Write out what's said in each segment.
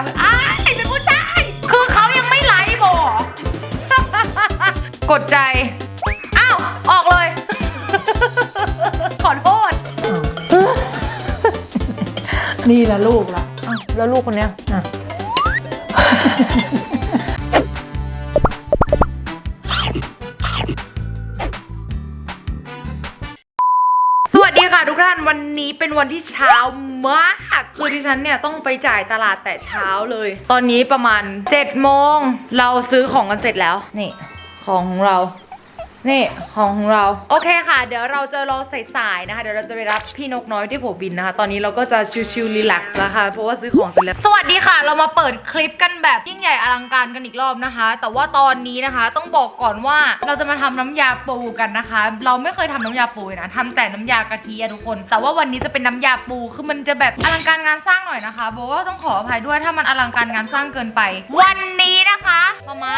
ายอ้ายเป็นผู้ชาย คือเขายังไม่ไลค์บอก กดใจ อ้าว ออกเลย ขอโทษ นี่แหละลูกละอ้าวแล้วลูกคนเนี้ย อะ นี้เป็นวันที่เช้ามากคือดิฉันเนี่ยต้องไปจ่ายตลาดแต่เช้าเลย ตอนนี้ประมาณ7โมง เราซื้อของกันเสร็จแล้ว นี่ ของของเรา นี่ของของเรา โอเคค่ะ เดี๋ยวเราจะรอสายๆนะคะ เดี๋ยวเราจะไปรับพี่นกน้อยที่โผบินนะคะ ตอนนี้เราก็จะชิลๆรีแลกซ์แล้วค่ะ เพราะว่าซื้อของเสร็จแล้ว สวัสดีค่ะ เรามาเปิดคลิปกันแบบยิ่งใหญ่อลังการกันอีกรอบนะคะ แต่ว่าตอนนี้นะคะ ต้องบอกก่อนว่าเราจะมาทำน้ำยาปูกันนะคะ เราไม่เคยทำน้ำยาปูนะทำแต่น้ำยากะทิอะทุกคน แต่ว่าวันนี้จะเป็นน้ำยาปู คือมันจะแบบอลังการงานสร้างหน่อยนะคะบอกว่าต้องขออภัยด้วยถ้ามันอลังการงานสร้างเกินไป วันนี้นะคะมามา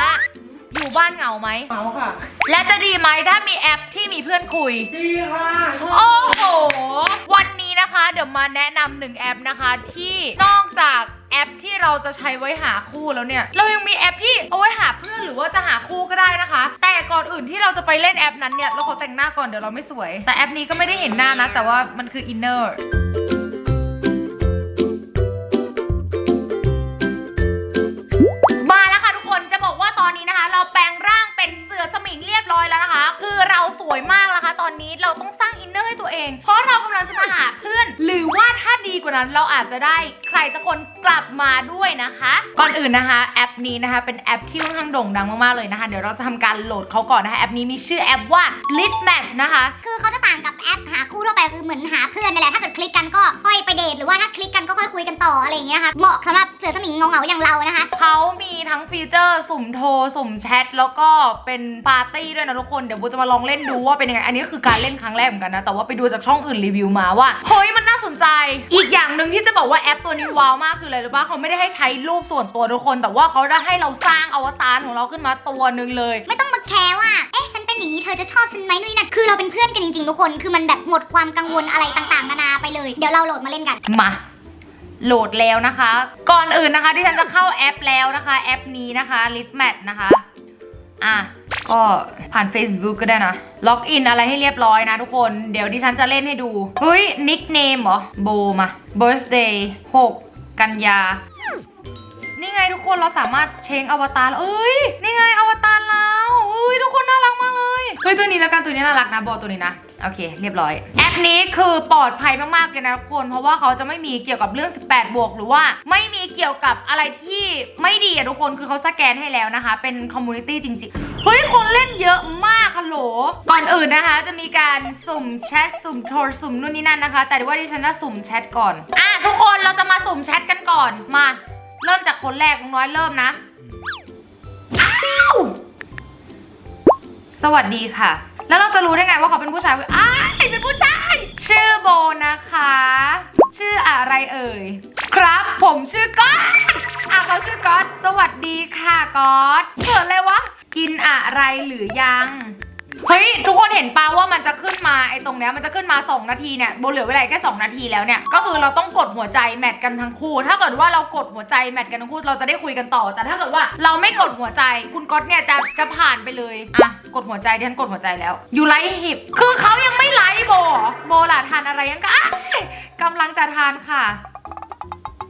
อยู่บ้านเหงาไหมเอาค่ะ และจะดีไหมถ้ามีแอปที่มีเพื่อนคุย ดีค่ะ โอ้โห วันนี้นะคะ เดี๋ยวมาแนะนำหนึ่งแอปนะคะ ที่นอกจากแอปที่เราจะใช้ไว้หาคู่แล้วเนี่ย เรายังมีแอปที่เอาไว้หาเพื่อนหรือว่าจะหาคู่ก็ได้นะคะ แต่ก่อนอื่นที่เราจะไปเล่นแอปนั้นเนี่ย เราขอแต่งหน้าก่อนเดี๋ยวเราไม่สวย แต่แอปนี้ก็ไม่ได้เห็นหน้านะ แต่ว่ามันคืออินเนอร์ เราอาจจะได้ รสักคนกลับมาด้วยนะคะ ก่อนอื่นนะคะแอปนี้นะคะ เป็นแอปที่ค่อนข้างโด่งดังมากๆเลยนะคะ เดี๋ยวเราจะทำการโหลดเขาก่อนนะคะแอปนี้มีชื่อแอปว่า Lit Match นะคะ คือเขาจะต่างกับแอปหาคู่ทั่วไปคือเหมือนหาเพื่อนนั่นแหละถ้าเกิดคลิกกันก็ค่อยไปเดทหรือว่าถ้าคลิกกันก็ค่อยคุยกันต่ออะไรอย่างเงี้ยค่ะเหมาะสำหรับเสือสมิงเงาเหงาๆอย่างเรานะคะเขามีทั้งฟีเจอร์สุ่มโทรสุ่มแชทแล้วก็เป็นปาร์ตี้ด้วยนะทุกคนเดี๋ยวโบจะมาลองเล่นดูว่าเป็นยังไงอันนี้คือการเล่นครั้งแรกเหมือนกันนะแต่ว่าไปดูจากช่องอื่นรีวิวมาว่าเฮ้ยมันน่าสนใจ อีกอย่างหนึ่งที่จะบอกว่าแอปตัวนี้ว้าวมากคืออะไรรู้ปะเขาไม่ได้ให้ใช้รูปส่วนตัวทุกคน แต่ว่าเขาได้ให้เราสร้างอวตารของเราขึ้นมาตัวหนึ่งเลย ไม่ต้องมาแคร์ว่า เอ๊ะ ฉันเป็นอย่างนี้เธอจะชอบฉันไหมนู่นนี่นั่นคือเราเป็นเพื่อนกันจริงๆทุกคน คือมันแบบหมดความกังวลอะไรต่างๆนานาไปเลย เดี๋ยวเราโหลดมาเล่นกัน มาโหลดแล้วนะคะ ก่อนอื่นนะคะที่ฉันจะเข้าแอปแล้วนะคะ แอปนี้นะคะ l i t m a t นะคะ อะ ก็ผ่าน Facebook ก็ได้นะ ล็อกอินอะไรให้เรียบร้อยนะทุกคน เดี๋ยวดิฉันจะเล่นให้ดู เฮ้ย นิกเนมเหรอ โบมา birthday 6 กันยา นี่ไงทุกคนเราสามารถเชงอวตารเอ้ย นี่ไงอวตารเราเอ้ยทุกคนน่ารักมากเลย เฮ้ยตัวนี้แล้วกันตัวนี้น่ารักนะโบตัวนี้นะ โอเค เรียบร้อยแอปนี้คือปลอดภัยมากๆเลยนะทุกคน เพราะว่าเขาจะไม่มีเกี่ยวกับเรื่อง 18 บวก หรือว่าไม่มีเกี่ยวกับอะไรที่ไม่ดีอะทุกคนคือเขาสแกนให้แล้วนะคะ เป็นคอมมูนิตี้จริง ๆ เฮ้ย คนเล่นเยอะมากฮัลโหล ก่อนอื่นนะคะ จะมีการสุ่มแชทสุ่มโทรสุ่มนู่นนี่นั่นนะคะ แต่ว่าดิฉันจะสุ่มแชทก่อน อะทุกคนเราจะมาสุ่มแชทกันก่อน มา เริ่มจากคนแรกลุงน้อยเริ่มนะ อ้าว สวัสดีค่ะ แล้วเราจะรู้ได้ไงว่าเขาเป็นผู้ชายอ้าเป็นผู้ชาย ชื่อโบนะคะ ชื่ออะไรเอ่ย ครับผมชื่อก๊อตอะเขาชื่อก๊อตสวัสดีค่ะก๊อตเกิดอะไรวะ กินอะไรหรือยัง เฮ้ย ทุกคนเห็นปะว่ามันจะขึ้นมาไอ้ตรงเนี้ยมันจะขึ้นมา 2 นาทีเนี่ยโบเหลือเวลาแค่ 2 นาทีแล้วเนี่ย ก็คือเราต้องกดหัวใจแมทกันทั้งคู่ ถ้าเกิดว่าเรากดหัวใจแมทกันทั้งคู่เราจะได้คุยกันต่อ แต่ถ้าเกิดว่าเราไม่กดหัวใจ คุณก๊อตเนี่ยจะจะผ่านไปเลยอะกดหัวใจดิฉันกดหัวใจแล้วอยู่ไลท์หิบคือเขายังไม่ไลท์โบเหรอโบล่ะทานอะไรยังก็อ้ายกำลังจะทานค่ะ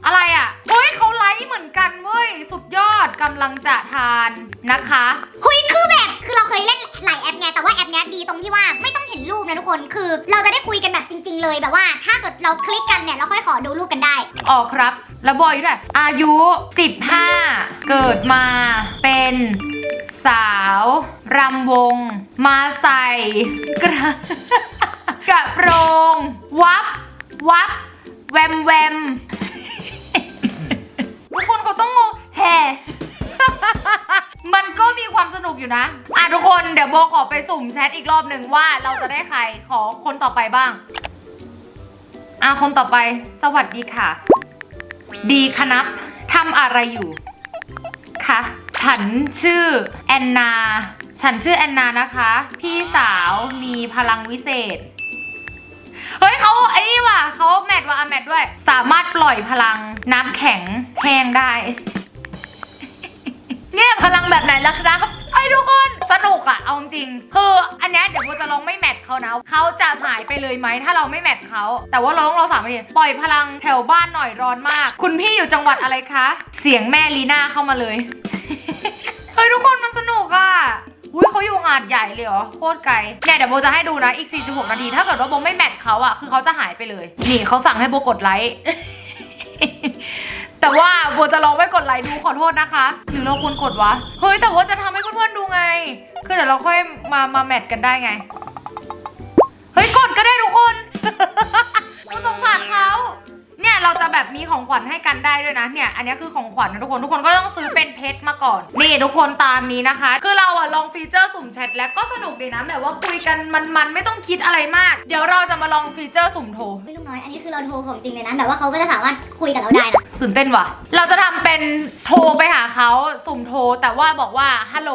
อะไรอะเฮ้ยเขาไลท์เหมือนกันเว้ย สุดยอดกำลังจะทานนะคะหุยคือแบบคือเราเคยเล่นหลายแอปไงแต่ว่าแอปเนี้ยดีตรงที่ว่าไม่ต้องเห็นรูปนะทุกคนคือ เราจะได้คุยกันแบบจริง ๆ เลยแบบว่า ถ้าเกิดเราคลิกกันเนี่ยเราค่อยขอดูรูปกันได้ อ๋อครับ แล้วบอยอยู่ไหนอายุ 15 เกิดมาเป็นสาวรำวง มาใส่กระ กระโปรง วับ วับ แวมแวม ทุกคนเขาต้องงงแห่ มันก็มีความสนุกอยู่นะ อะทุกคนเดี๋ยวโบขอไปสุ่มแชทอีกรอบหนึ่งว่าเราจะได้ใครขอคนต่อไปบ้าง อะคนต่อไป สวัสดีค่ะ ดีครับทำอะไรอยู่คะฉันชื่อแอนนา ฉันชื่อแอนนานะคะ พี่สาวมีพลังวิเศษ เฮ้ยเขาไอ้นี่ว่ะเขาแมทว่ะอะแมทด้วย สามารถปล่อยพลังน้ำแข็งแห้งได้ เนี่ยพลังแบบไหนล่ะครับไอ้ทุกคนสนุกอะเอาจริงคืออันเนี้ยเดี๋ยวโบจะลองไม่แมทเขานะเขาจะหายไปเลยไหมถ้าเราไม่แมทเขาแต่ว่าร้องเรอสามนาทีปล่อยพลังแถวบ้านหน่อยร้อนมาก คุณพี่อยู่จังหวัดอะไรคะ เสียงแม่ลีน่าเข้ามาเลย เฮ้ยทุกคนมันสนุกอะ อุ้ยเขาอยู่หาดใหญ่เลยเหรอโคตรไกลเนี่ยเดี๋ยวโบจะให้ดูนะอีก 46 นาที ถ้าเกิดว่าโบไม่แมทเขาอะคือเขาจะหายไปเลย นี่เขาสั่งให้โบกดไลค์แต่ว่าโบจะลองไม่กดไลค์ดูขอโทษนะคะ หรือเราควรกดวะ เฮ้ยแต่ว่าจะทำให้เพื่อนๆดูไง คือเดี๋ยวเราค่อยมามาแมทกันได้ไง เฮ้ยกดก็ได้ เนี่ยเราจะแบบมีของขวัญให้กันได้ด้วยนะเนี่ยอันนี้คือของขวัญนะทุกคนทุกคนก็ต้องซื้อเป็นเพชรมาก่อน นี่ทุกคนตามนี้นะคะ คือเราอะลองฟีเจอร์สุ่มแชทแล้วก็สนุกดีนะแบบว่าคุยกันมันๆไม่ต้องคิดอะไรมาก เดี๋ยวเราจะมาลองฟีเจอร์สุ่มโทรเฮ้ยลุงน้อยอันนี้คือเราโทรของจริงเลยนะแบบว่าเขาก็จะสามารถคุยกับเราได้นะตื่นเต้นว่ะ เราจะทำเป็นโทรไปหาเขาสุ่มโทร แต่ว่าบอกว่าฮัลโหล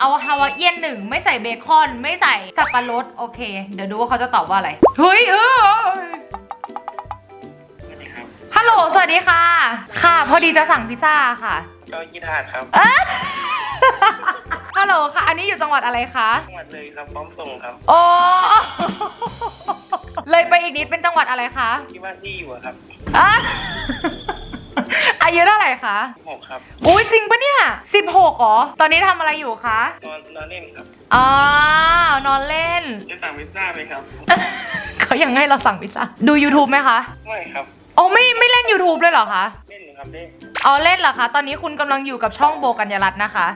เอาฮาวาเอียนหนึ่งไม่ใส่เบคอน ไม่ใส่สับปะรดโอเค เดี๋ยวดูว่าเขาจะตอบว่าอะไรเฮ้ยเออ ฮัลโหล สวัสดีค่ะ ค่ะ พอดีจะสั่งพิซซ่าค่ะ ก็ยี่ทาดครับฮัลโหลค่ะ อันนี้อยู่จังหวัดอะไรคะ จังหวัดเลยครับพร้อมส่งครับ โอ้ เลยไปอีกนิดเป็นจังหวัดอะไรคะที่บ้านที่อยู่อะครับอะอายุเท่าไหร่คะ หกครับอุ้ยจริงปะเนี่ยสิบหกเหรอ ตอนนี้ทำอะไรอยู่คะ นอนนอนเล่นครับอ๋อนอนเล่น จะสั่งพิซซ่าไหมครับ เขายังให้เราสั่งพิซซ่า ดู YouTube ไหมคะ ไม่ครับ โอ้ไม่ไม่เล่น YouTube เลยเหรอคะ เล่นอยู่ครับเล่นอ๋อเล่นเหรอคะ ตอนนี้คุณกำลังอยู่กับช่องโบกัญญารัตน์นะคะ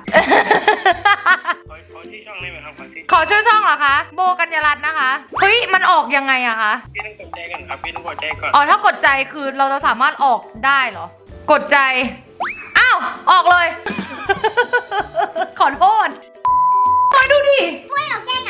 ขอขอที่ช่องได้ไหมครับขอที่ขอชื่อช่องเหรอคะ โบกัญญารัตน์นะคะ เฮ้ย มันออกยังไงอะคะ พี่ต้องกดใจก่อนครับพี่ต้องกดใจก่อนอ๋อถ้ากดใจคือเราจะสามารถออกได้เหรอ กดใจ อ้าว ออกเลย ขอโทษคอยดูดิ ช่วยเราแก้เหง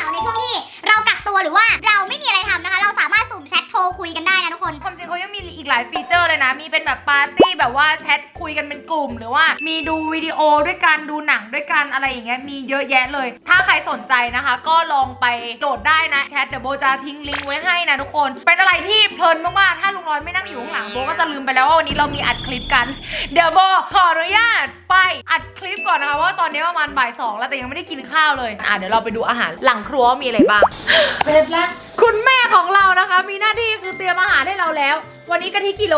าในช่วง ที่เรากักตัวหรือว่าเราไม่มีอะไรทำนะคะ เราสามารถสุ่มแชทโทรคุยกันได้นะทุกคน ความจริงเขายังมีอีกหลายฟีเจอร์เลยนะ มีเป็นแบบปาร์ตี้แบบว่าแชทคุยกันเป็นกลุ่ม หรือว่ามีดูวิดีโอด้วยกันดูหนังด้วยกันอะไรอย่างเงี้ยมีเยอะแยะเลย ถ้าใครสนใจนะคะ ก็ลองไปโหลดได้นะแชทเดี๋ยวโบจะทิ้งลิงก์ไว้ให้นะทุกคน เป็นอะไรที่เพลินมากๆถ้าลุงน้อยไม่นั่งอยู่ข้างหลังโบก็จะลืมไปแล้วว่าวันนี้เรามีอัดคลิปกัน เดี๋ยวโบขออนุญาตไปอัดคลิปก่อนนะคะเพราะว่าตอนนี้ประมาณบ่ายสองแล้วแต่ยังไม่ได้กินข้าวเลยอะเดี๋ยวเราไปดูอาหารหลังครัวมีอะไรบ้างเผ็ดละคุณแม่ของเรานะคะ มีหน้าที่คือเตรียมอาหารให้เราแล้ว วันนี้กะทิกิโล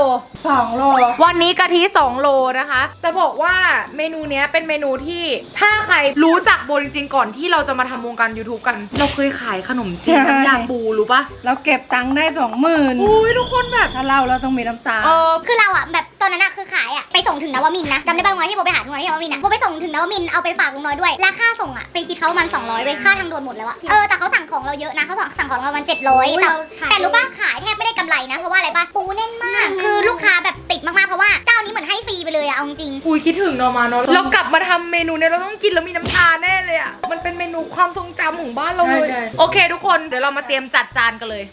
สองโล วันนี้กะทิ 2 โลนะคะ จะบอกว่าเมนูเนี้ยเป็นเมนูที่ถ้าใครรู้จักโบจริงๆก่อนที่เราจะมาทำวงการ YouTube กัน เราเคยขายขนมจีนน้ำยาปูรู้ปะเราเก็บตังค์ได้สองหมื่นอุ้ยทุกคนแบบถ้าเล่าเราต้องมีน้ำตา เออ คือเราอะแบบตอนนั้นอะคือขายอะไปส่งถึงนวมินทร์นะจำได้ป่ะลุงน้อยที่โบไปหาลุงน้อยที่นวมินทร์อะโบไปส่งถึงนวมินทร์เอาไปฝากลุงน้อยด้วยราคาส่งอะไปคิดเขาประมัน200เว้ยค่าทางด่วนหมดแล้วอะเออแต่เขาสั่งของเราเยอะนะเขาสั่งสั่งของเราประมาณ700แต่แต่รู้ป่ะขายแทบไม่ได้กำไรนะเพราะว่าอะไรป่ะปูแน่นมาก คือลูกค้าแบบติดมากๆ เพราะว่าเจ้านี้เหมือนให้ฟรีไปเลยอะเอาจริงอุ้ยคิดถึงเนาะมาเนาะเรากลับมาทำเมนูเนี้ยเราต้องกินแล้วมีน้ำตาแน่เลยอะ มันเป็นเมนูความทรงจำของบ้านเราเลย ใช่ใช่ โอเคทุกคนเดี๋ยวเรามาเตรียมจัดจานกันเลย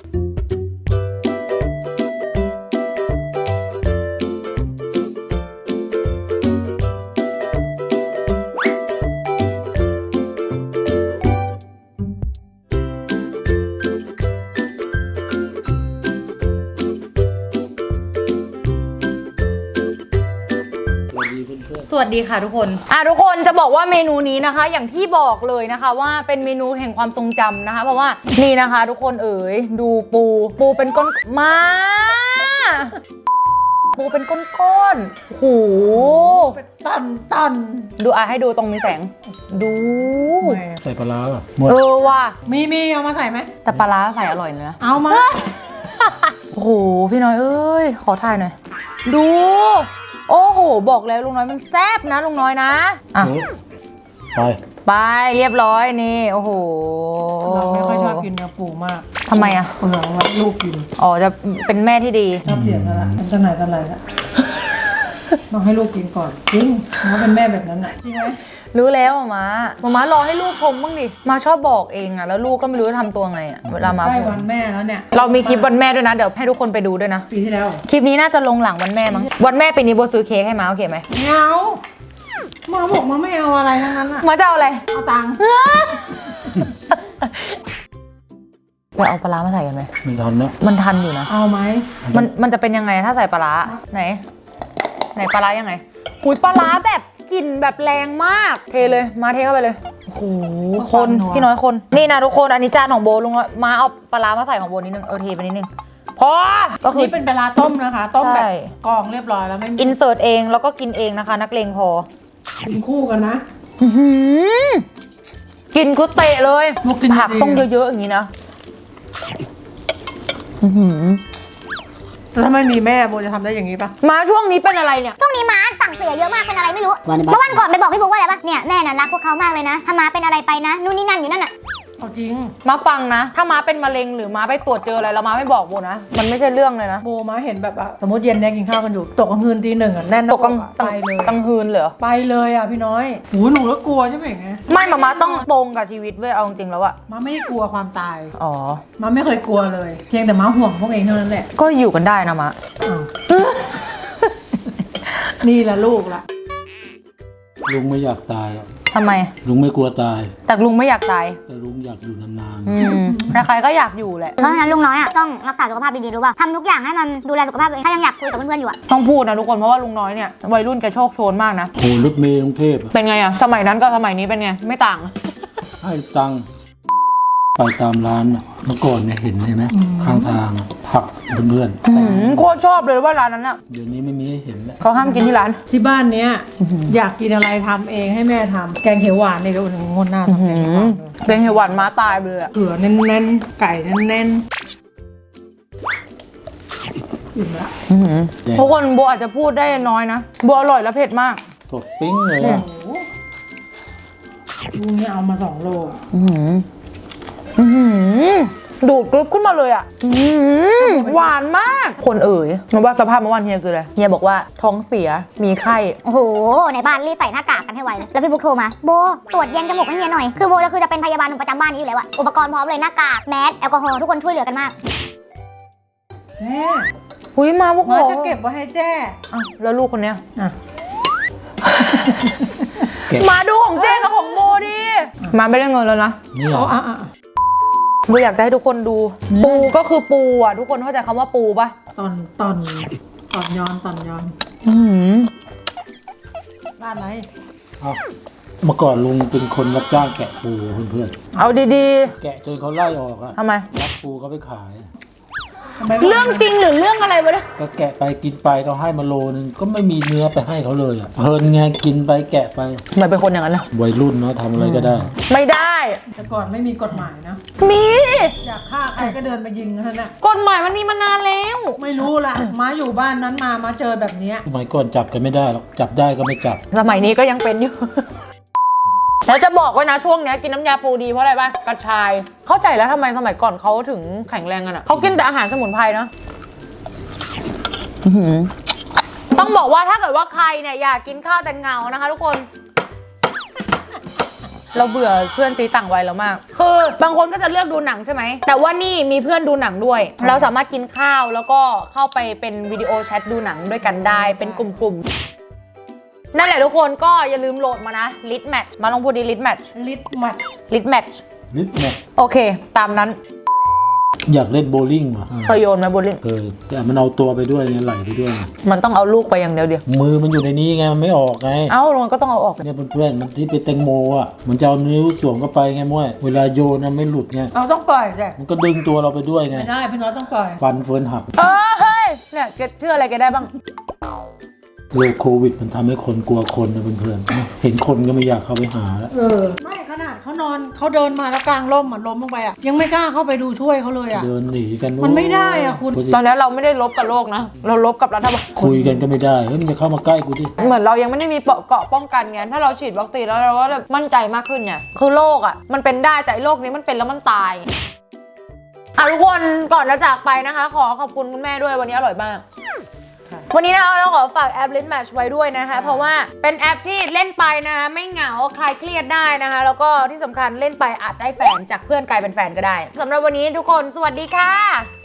วัสดีค่ะทุกคน อะทุกคนจะบอกว่าเมนูนี้นะคะ อย่างที่บอกเลยนะคะว่าเป็นเมนูแห่งความทรงจำนะคะ เพราะว่านี่นะคะ ทุกคนเอ๋ยดูปู ปูเป็นก้นมาปูเป็นก้อนๆโอ้โหตันตัน ดูอะให้ดูตรงมีแสง ดู ใส่ปลาร้าป่ะหมดเออว่ะ มีมีเอามาใส่ไหม แต่ปลาร้าใส่อร่อยเลยนะ เอามา โอ้โห พี่น้อยเอ้ย ขอถ่ายหน่อย ดู โอ้โห บอกแล้วลุงน้อยมันแซ่บนะลุงน้อยนะอะไปไปเรียบร้อยนี่ โอ้โหเราไม่ค่อยชอบกินเนื้อปูมากทำไมอะเปลือกไว้ลูกกินอ๋อจะเป็นแม่ที่ดีชอบเสียงกันละมันจะไหนจะไหนละ ต้องให้ลูกกินก่อนจริงเขาเป็นแม่แบบนั้นอะจริงไหมรู้แล้วอะมามาม้ารอให้ลูกชมบ้างดิ มาชอบบอกเองอะแล้วลูกก็ไม่รู้จะทำตัวไงอะเวลามาใกล้พูดวันแม่แล้วเนี่ยเรามีคลิปวันแม่ด้วยนะ เดี๋ยวให้ทุกคนไปดูด้วยนะ ปีที่แล้วคลิปนี้น่าจะลงหลังวันแม่มั้ง วันแม่ปีนี้โบซื้อเค้กให้มาโอเคไหมไม่เอามาบอกมาไม่เอาอะไรทั้งนั้นอะมาจะเอาอะไร เอาตังค์ไปไปเอาปลาร้ามาใส่กันไหมไม่ทันแล้วมันทันอยู่นะ เอาไหมมันมันจะเป็นยังไงถ้าใส่ปลาร้าไหน ไหนปลาร้ายังไงหุยปลาร้าแบบกลิ่นแบบแรงมาก เทเลยมาเทเข้าไปเลยโอ้โหคนพี่น้อยคนนี่นะทุกคนอันนี้จานของโบลุงน้อยมาเอาปลาร้ามาใส่ของโบนิดนึงเออเทไปนิดนึงพอก็คือนี่เป็นเวลาต้มนะคะ ต้มแบบใช่กรองเรียบร้อยแล้วไม่มีอินเสิร์ตเองแล้วก็กินเองนะคะ นักเลงพอกินคู่กันนะอื้อหือกินคือเตะเลยลวกกินผักดีๆต้องเยอะๆอย่างนี้นะ อื้อหือแต่ถ้าไม่มีแม่โบจะทำได้อย่างนี้ปะมาช่วงนี้เป็นอะไรเนี่ย ช่วงนี้ม้าสั่งเสียเยอะมากเป็นอะไรไม่รู้เมื่อวันก่อนไปบอกพี่บุ๊กว่าอะไรปะเนี่ยแม่น่ะรักพวกเขามากเลยนะถ้าม้าเป็นอะไรไปนะนู่นนี่นั่นอยู่นั่นน่ะ เอาจริง มาฟังนะ ถ้ามาเป็นมะเร็งหรือมาไปตรวจเจออะไรแล้วมาไม่บอกโบนะ มันไม่ใช่เรื่องเลยนะ โบมาเห็นแบบว่าสมมติเย็นเนี่ยกินข้าวกันอยู่ ตกกลางคืนตีหนึ่งอะแน่นหตน้ากกลางอะตัไปงเลยตังฮืนเลยเหรอ ไปเลยอะพี่น้อยหูหนูก็กลัวใช่ไหมไงไม่มามาต้องปรงกับชีวิตเว้ยเอาจริงๆแล้วอะมาไม่กลัวความตาย อ๋อ มาไม่เคยกลัวเลย เพียงแต่มาห่วงพวกเองเท่านั้นแหละก็อยู่กันได้นะมะอ้าวนี่แหละลูกละ ลุงไม่อยากตายอะ ทำไม ลุงไม่กลัวตาย แต่ลุงไม่อยากตาย แต่ลุงอยากอยู่นานอืมใครๆก็อยากอยู่แหละ เพราะฉะนั้นลุงน้อยอะต้องรักษาสุขภาพดีๆรู้ป่ะทำทุกอย่างให้มันดูแลสุขภาพตัวเองถ้ายังอยากคุยกับเพื่อนๆอยู่อะต้องพูดนะทุกคนเพราะว่าลุงน้อยเนี่ยวัยรุ่นแกโชคโชนมากนะ ๆโหรถเมล์กรุงเทพอะเป็นไงอะสมัยนั้นกับสมัยนี้เป็นไง ไม่ต่าง ให้ตังค์ ไปตามร้านอะเมื่อก่อนเนี่ยเห็นใช่ไหมข้างทางอะผักเพื่อนอืมโคตรชอบเลยว่าร้านนั้นอะๆเดี๋ยวนี้ไม่มีให้เห็นแล้วเขาห้ามกินที่ร้าน ที่บ้านเนี้ยอยากกินอะไรทำเองให้แม่ทำแกงเขียวหวานนี่ดูถึงงดหน้าทำแกงเขียวหวานเลยเป็นเห็ดหวานม้าตายไปเลยอะเผือแน่นๆ ไก่แน่นๆอิ่มละอื้อหือทุกคนโบอาจจะพูดได้น้อยนะโบอร่อยและเผ็ดมากสดปิ้งเลยโอ้อะโหลูกนี่เอามาสองโลอื้อหือ อื้อหือดูดกรึบขึ้นมาเลยอะอื้อหือหวานมาก คนเอ๋ยรู้ว่าสภาพเมื่อวานเฮียคืออะไร เฮียบอกว่าท้องเสีย มีไข้ โอ้โห ในบ้านรีบใส่หน้ากากกันให้ไวเลยแล้วพี่บุ๊กโทรมา โบ ตรวจแยงจมูกให้เฮียหน่อย คือโบจะคือจะเป็นพยาบาลประจำบ้านนี้อยู่แล้วอะอุปกรณ์พร้อมเลยหน้ากาก แมส แอลกอฮอล์ทุกคนช่วยเหลือกันมาก แม่หุยมาพวกมาเขาจะเก็บไว้ให้แจ้อ้าวแล้วลูกคนเนี้ยอะแกะมาดูของเจ๊กับของโบดิ มาไม่ได้เงินแล้วนะ นี่เหรเอาออะอะ โบอยากจะให้ทุกคนดู ปูก็คือปูอะ ทุกคนเข้าใจคำว่าปูปะตอนตอนตอนย้อนตอนย้อนอื้อหือบ้านอะไรเอาเมื่อก่อนลุงเป็นคนรับจ้างแกะปูเพื่อนเอาดีๆแกะจนเขาไล่ออกอะๆทำไม รับปูเขาไปขายทำไม เรื่องจริงหรือเรื่องอะไรวะเนี่ยก็แกะไปกินไปเขาให้มาโลนึงก็ไม่มีเนื้อไปให้เขาเลยอะเพลินไงกินไปแกะไปทำไมเป็นคนอย่างนั้นนะวัยรุ่นเนาะทำอะไรก็ได้ ไม่ได้ แต่ก่อนไม่มีกฎหมายนะ มีอยากฆ่าใครก็เดินมายิงเท่านั้นน่ะกฎหมายมันมีมานานแล้วไม่รู้ละมาอยู่บ้านนั้นมามาเจอแบบเนี้ยสมัยก่อนจับกันไม่ได้หรอกจับได้ก็ไม่จับ สมัยนี้ก็ยังเป็นอยู่ แล้วจะบอกไว้นะช่วงเนี้ยกินน้ำยาปูดีเพราะอะไรป่ะกระชาย เข้าใจแล้วทำไมสมัยก่อนเขาถึงแข็งแรงกันอะเขากินแต่อาหารสมุนไพรเนาะอื้อหือต้องบอกว่าถ้าเกิดว่าใครเนี่ยอยากกินข้าวแต่เงานะคะ ทุกคน เราเบื่อเพื่อนซีต่างวัยแล้วมาก คือบางคนก็จะเลือกดูหนังใช่ไหม แต่ว่านี่มีเพื่อนดูหนังด้วย เราสามารถกินข้าวแล้วก็เข้าไปเป็นวิดีโอแชทดูหนังด้วยกันได้ เป็นกลุ่มๆ นั่นแหละทุกคนก็อย่าลืมโหลดมานะ l i t Match มาลองพูดดิ l i t Match ลิตมัด l i t Match นิดเนี่ยโอเค ตามนั้นอยากเล่นโบว์ลิ่งว่ะเคยโยนไหมโบลิ่งเคยแต่มันเอาตัวไปด้วยไงไหลไปด้วยไงมันต้องเอาลูกไปอย่างเดียวเดียวมือมันอยู่ในนี้ไงมันไม่ออกไง เอ้ามันก็ต้องเอาออกเนี่ยเพื่อนๆมันที่เป็นแตงโมอะมันจะเอานิ้วสวมเข้าไปไงม้วยเวลาโยนนะไม่หลุดไงเราต้องปล่อยแต่มันก็ดึงตัวเราไปด้วยไง ไม่ได้พี่น้อยต้องปล่อย ฟันเฟิร์นหัก เออเฮ้ยเนี่ยแกเชื่ออะไรแกได้บ้าง โรคโควิดมันทำให้คนกลัวคนนะเพื่อนๆ เห็นคนก็ไม่อยากเข้าไปหาแล้วเออ ไม่ขนาดเขานอนเขาเดินมาแล้วกลางร่มอะล้มลงไปอะยังไม่กล้าเข้าไปดูช่วยเขาเลยอะ เดินหนีกันมันไม่ได้อะคุณ ตอนนี้เราไม่ได้ลบกับโลกนะ เราลบกับรัฐบาลคุยกันก็ไม่ได้เฮ้ยมันจะเข้ามาใกล้กูดิ เหมือนเรายังไม่ได้มีเปราะเกราะป้องกันไงถ้าเราฉีดวัคซีนแล้วเราก็จะมั่นใจมากขึ้นเนี่ยคือโรคอะมันเป็นได้แต่ไอ้โรคนี้มันเป็นแล้วมันตายอะทุกคนก่อนจะจากไปนะคะ ขอขอบคุณคุณแม่ด้วยวันนี้อร่อยมาก วันนี้นะคะเราขอฝากแอป l i n Match ไว้ด้วยนะคะ เพราะว่าเป็นแอปที่เล่นไปนะคะไม่เหงาคลายเครียดได้นะคะ แล้วก็ที่สำคัญเล่นไปอาจได้แฟนจากเพื่อนกลายเป็นแฟนก็ได้สำหรับวันนี้ทุกคนสวัสดีค่ะ